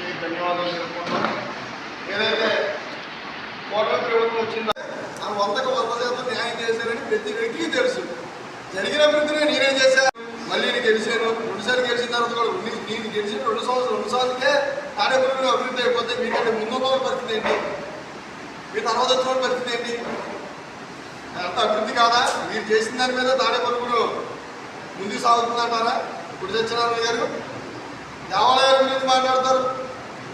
వచ్చి ధన్యవాదాలు తెలుపుకుంటాం ఏదైతే కోటల ప్రభుత్వం వచ్చిందో ఆ వందకు వంద శాతం న్యాయం చేశారని ప్రతి వ్యక్తికి తెలుసు. జరిగిన అభివృద్ధిని నేనేం చేశాను మళ్ళీ నేను గెలిచాను. రెండుసార్లు గెలిచిన తర్వాత కూడా నీ- నేను గెలిచిన రెండు సంవత్సరాలు రెండు సార్లకే తాడేపల్లిలో అభివృద్ధి అయిపోతే మీకంటే ముందు పరిస్థితి ఏంటి? మీ తర్వాత వచ్చిన పరిస్థితి ఏంటి? అంత అభివృద్ధి కాదా? మీరు చేసిన దాని మీద తాడేపల్లిలో ముందుకు సాగుతుందంటారా? ఇప్పుడు సత్యనారాయణ గారు? దేవాలయాల గురించి మాట్లాడతారు?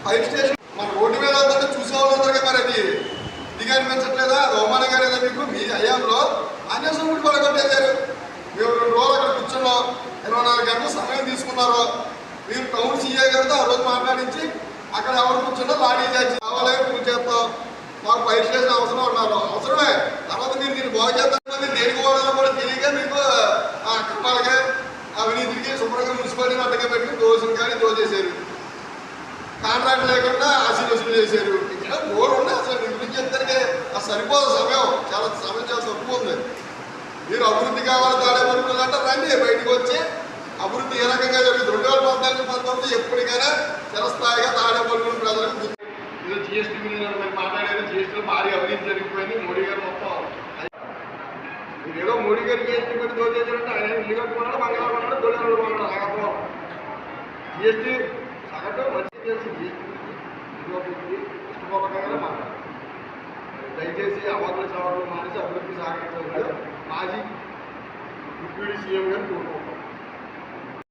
ఫైర్ స్టేషన్ మన రోడ్డు మీద వెళ్తుంటే చూసేవాళ్ళు మరి అది. ఇదిగా అనిపించట్లేదా అది గారు ఏదో మీకు మీ అయ్యాంలో అన్యసం కూడా పడగొట్టేశారు మీరు రెండు రోజులు అక్కడ కూర్చున్నాం ఇరవై నాలుగు గంటలు సమయం తీసుకున్నారు మీరు టౌన్ సీఏ గారితో ఆ రోజు మాట్లాడించి అక్కడ ఎవరు కూర్చున్నా లాడీ చేసి కావాలని పూజ చేస్తాం. మాకు ఫైర్ స్టేషన్ అవసరం ఉన్నారు అవసరమే. తర్వాత మీరు దీన్ని బాగు చేస్తాను దేనికి వాడాలో కూడా తెలియక మీకు ఆ అవినీతికి శుభ్రంగా మున్సిపాలిటీని అడ్డగా పెట్టి దోషులు కానీ దోచేశారు. కాంట్రాక్ట్ లేకుండా ఆశీలు వసూలు చేశారు. ఇక్కడ మూడు ఉన్నాయి అసలు మీ గురించి చెప్తానికి ఆ సరిపోదు సమయం. చాలా సమయం చాలా తక్కువ ఉంది. మీరు అభివృద్ధి కావాలి తాడేమనుకున్నారంటే రండి బయటకు వచ్చి అభివృద్ధి ఏ రకంగా జరుగుతుంది? రెండు వేల పద్నాలుగు పంతొమ్మిది ఎప్పటికైనా చిరస్థాయిగా తాడే ప్రజలకు ఏదో జిఎస్టీ గురించి మరి మాట్లాడేది జిఎస్టీలో భారీ అవినీతి జరిగిపోయింది మోడీ గారు మొత్తం. మీరు ఏదో మోడీ గారు జిఎస్టీ పెట్టి దోచేసారంటే ఆయన ఇల్లు కట్టుకున్నాడు బంగాళా కొన్నాడు గొల్లెలు కొన్నాడు అలాగపో జిఎస్టీ సగటు చేసింది. తెలిసి ఇష్టపూర్వకంగానే మాట్లాడారు దయచేసి అవార్డులు సవాళ్ళు మానేసి అభివృద్ధి సాగించారు మాజీ డిప్యూటీ సీఎం గారిని కోరుకుంటాం